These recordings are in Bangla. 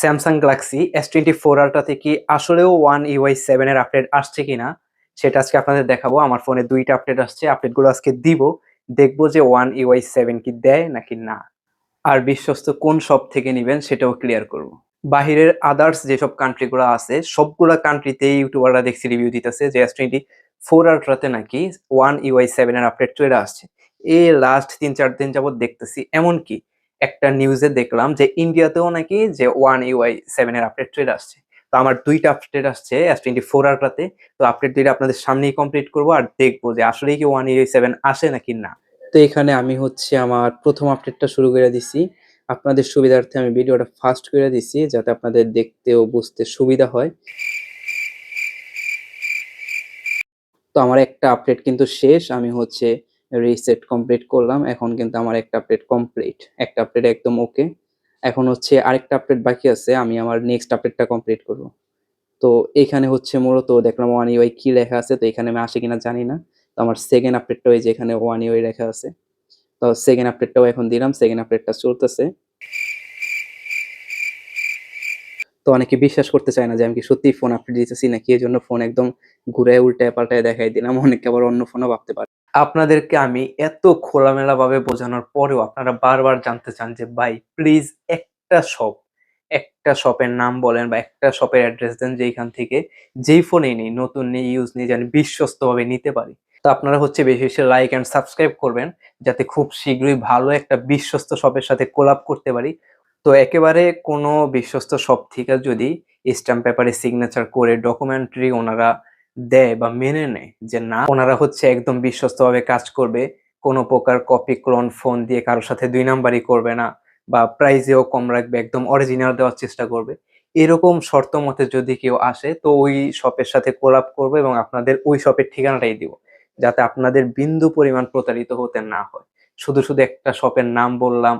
Samsung Galaxy S twenty four Ultra থেকে আসলেও ওয়ান ইউআই সেভেন এর আপডেট আসছে কিনা, সেটা আজকে আপনাদের দেখাবো। আমার ফোনে দুইটা আপডেট আসছে। আপডেটগুলো আজকে দিব। দেখব যে ওয়ান ইউআই সেভেন কি দেয় নাকি না। আর বিশ্বস্ত কোন সব থেকে নেবেন সেটাও ক্লিয়ার করব। বাহিরের আদার্স যেসব কান্ট্রিগুলো আছে, সবগুলা কান্ট্রিতে ইউটিউবাররা দেখছি রিভিউ দিতেছে যে এস টোয়েন্টি ফোর আলট্রাতে নাকি ওয়ান ইউআই সেভেন এর আপডেট চলে আসছে। এ লাস্ট তিন চার দিন যাবত দেখতেছি। এমনকি একটা নিউজে দেখলাম যে ইন্ডিয়াতেও নাকি যে ওয়ান ইউআই সেভেন এর আপডেট ট্রেড আসছে। তো আমার দুইটা আপডেট আসছে এস টোয়েন্টি ফোর আলট্রাতে তো আপডেট দুইটা আপনাদের সামনেই কমপ্লিট করব আর দেখব যে আসলে কি ওয়ান ইউআই সেভেন আসে নাকি না। তো এখানে আমি হচ্ছে আমার প্রথম আপডেটটা শুরু করে দিছি। আপনাদের সুবিধার্থে আমি ভিডিওটা ফাস্ট করে দিছি যাতে আপনাদের দেখতে ও বুঝতে সুবিধা হয়। তো আমার একটা আপডেট কিন্তু শেষ। আমি হচ্ছে রিসেট কমপ্লিট করলাম। এখন কিন্তু আমার একটা আপডেট কমপ্লিট একটা আপডেট একদম ওকে এখন হচ্ছে আরেকটা আপডেট বাকি আছে। আমি আমার নেক্সট আপডেটটা কমপ্লিট করব। তো এখানে হচ্ছে মূলত দেখলাম ওয়ান ইউআই কি লেখা আছে, তো এখানে আমি আসে কিনা জানি না। তো আমার সেকেন্ড আপডেটটা ওই যে এখানে ওয়ান ইউআই লেখা আছে। তো সেকেন্ড আপডেটটাও এখন দিলাম। সেকেন্ড আপডেটটা চলতেছে। তো অনেকে বিশ্বাস করতে চায় না যে আমি কি সত্যি ফোন আপডেট দিতেছি নাকি? এই জন্য ফোন একদম ঘুরে উল্টায় পাল্টায় দেখাই দিলাম। অনেকে আবার অন্য ফোনও ভাবতে পারে। আপনাদেরকে আমি এত খোলামেলা ভাবে বোঝানোর পরেও আপনারা বারবার জানতে চান যে, ভাই প্লিজ একটা শপ একটা শপের নাম বলেন বা একটা শপের অ্যাড্রেস দেন যেখান থেকে যেই ফোনেই নেই, নতুন নেই ইউজ নেই, যেন বিশ্বস্তভাবে নিতে পারি। তো আপনারা হচ্ছে বেশি বেশি লাইক অ্যান্ড সাবস্ক্রাইব করবেন যাতে খুব শীঘ্রই ভালো একটা বিশ্বস্ত শপের সাথে কোলাপ করতে পারি। তো একেবারে কোনো বিশ্বস্ত শপ থেকে যদি স্ট্যাম্প পেপারে সিগনেচার করে ডকুমেন্টারি ওনারা দেয় বা মেনে নেয় যে না, ওনারা হচ্ছে একদম বিশ্বস্তভাবে কাজ করবে। কোনো প্রকার কপি ক্লোন ফোন দিয়ে কারোর সাথে দুই নাম্বারই করবে না বা প্রাইজেও কম রাখবে, একদম অরিজিনাল দেওয়ার চেষ্টা করবে। এরকম শর্ত মতে যদি কেউ আসে, তো ওই শপের সাথে কোলাপ করবে এবং আপনাদের ওই শপের ঠিকানাটাই দিব, যাতে আপনাদের বিন্দু পরিমাণ প্রতারিত হতে না হয়। শুধু শুধু একটা শপের নাম বললাম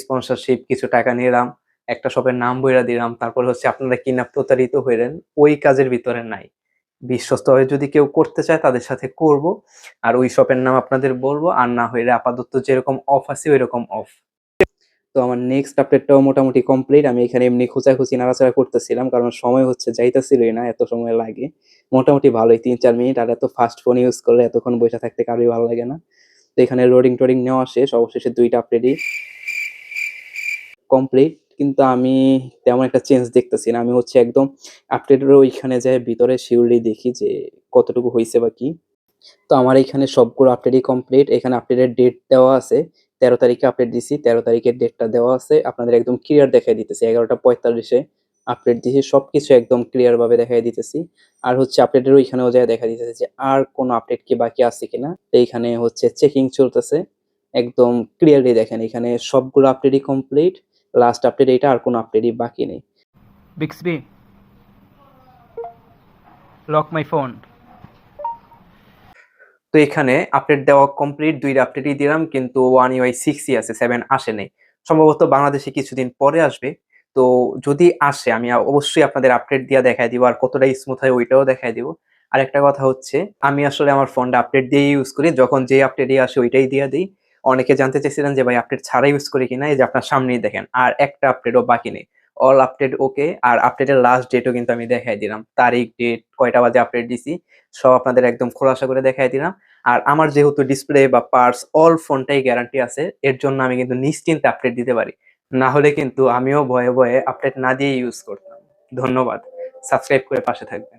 স্পন্সরশিপ কিছু টাকা নিলাম, একটা শপের নাম বইরা দিলাম, তারপর হচ্ছে আপনারা কিনা প্রতারিত হইলেন, ওই কাজের ভিতরে নাই। বিশ্বস্তভাবে যদি কেউ করতে চায় তাদের সাথে করব। আর ওই শপের নাম আপনাদের বলব। আর না হইলে আপাতত যেরকম অফ আছে ওই রকম অফ তো আমার নেক্সট আপডেটটাও মোটামুটি কমপ্লিট আমি এখানে এমনি খোঁচাখুচি নাড়াচাড়া করতেছিলাম, কারণ সময় হচ্ছে, যাইতেছিলই না, এত সময় লাগে। মোটামুটি ভালোই তিন চার মিনিট। আর এত ফাস্ট ফোন ইউজ করলে এতক্ষণ বসে থাকতে কারোই ভালো লাগে না। তো এখানে লোডিং টোডিং নেওয়া শেষ। অবশেষে দুইটা আপডেটই কমপ্লিট কিন্তু আমি তেমন একটা চেঞ্জ দেখতেছি না। আমি হচ্ছে একদম আপডেটের ওইখানে যাই ভিতরে শিউরলি দেখি যে কতটুকু হয়েছে বা কি। তো আমার এখানে সবগুলো আপডেটই কমপ্লিট এখানে আপডেটের ডেট দেওয়া আছে। তেরো তারিখে আপডেট দিছি। তেরো তারিখের ডেটটা দেওয়া আছে। আপনাদের একদম ক্লিয়ার দেখাই দিতেছি। এগারোটা পঁয়তাল্লিশে আপডেট দিয়েছি সবকিছু একদম ক্লিয়ার ভাবে দেখাই দিতেছি। আর হচ্ছে আপডেটের ওইখানেও যায় দেখা দিতেছে যে আর কোনো আপডেট কি বাকি আছে কিনা। তো এইখানে হচ্ছে চেকিং চলতেছে। একদম ক্লিয়ারলি দেখেন। এখানে সবগুলো আপডেটই কমপ্লিট লাস্ট আপডেট এটা আর কোনো আপডেটই বাকি নেই। Bixby, lock my phone. তো এখানে আপডেট দেওয়া কমপ্লিট দুইটা আপডেটই দিলাম কিন্তু ওয়ান ইউআই সিক্সই আছে সেভেন আসে নাই। সম্ভবত বাংলাদেশে কিছুদিন পরে আসবে। তো যদি আসে আমি অবশ্যই আপনাদের আপডেট দিয়ে দেখাই দিব আর কতটা স্মুথ হয় ওইটাও দেখাই দিব। আর একটা কথা হচ্ছে আমি আসলে আমার ফোনটা আপডেট দিয়ে ইউজ করি যখন যে আপডেটই আসে ওইটাই দিয়ে দিই। অনেকে জানতে চাইছিলেন যে ভাই আপডেট ছাড়া ইউজ করি কিনা, এই যে আপনার সামনেই দেখেন, আর একটা আপডেটও বাকি নেই। অল আপডেট ওকে আর আপডেটের লাস্ট ডেটও কিন্তু আমি দেখাই দিলাম। তারিখ ডেট কয়টা বাজে আপডেট দিছি, সব আপনাদের একদম খোলাসা করে দেখাই দিলাম। আর আমার যেহেতু ডিসপ্লে বা পার্টস অল ফোনটাই গ্যারান্টি আছে, এর জন্য আমি কিন্তু নিশ্চিন্তে আপডেট দিতে পারি। না হলে কিন্তু আমিও ভয়ে ভয়ে আপডেট না দিয়ে ইউজ করতাম। ধন্যবাদ। সাবস্ক্রাইব করে পাশে থাকবেন।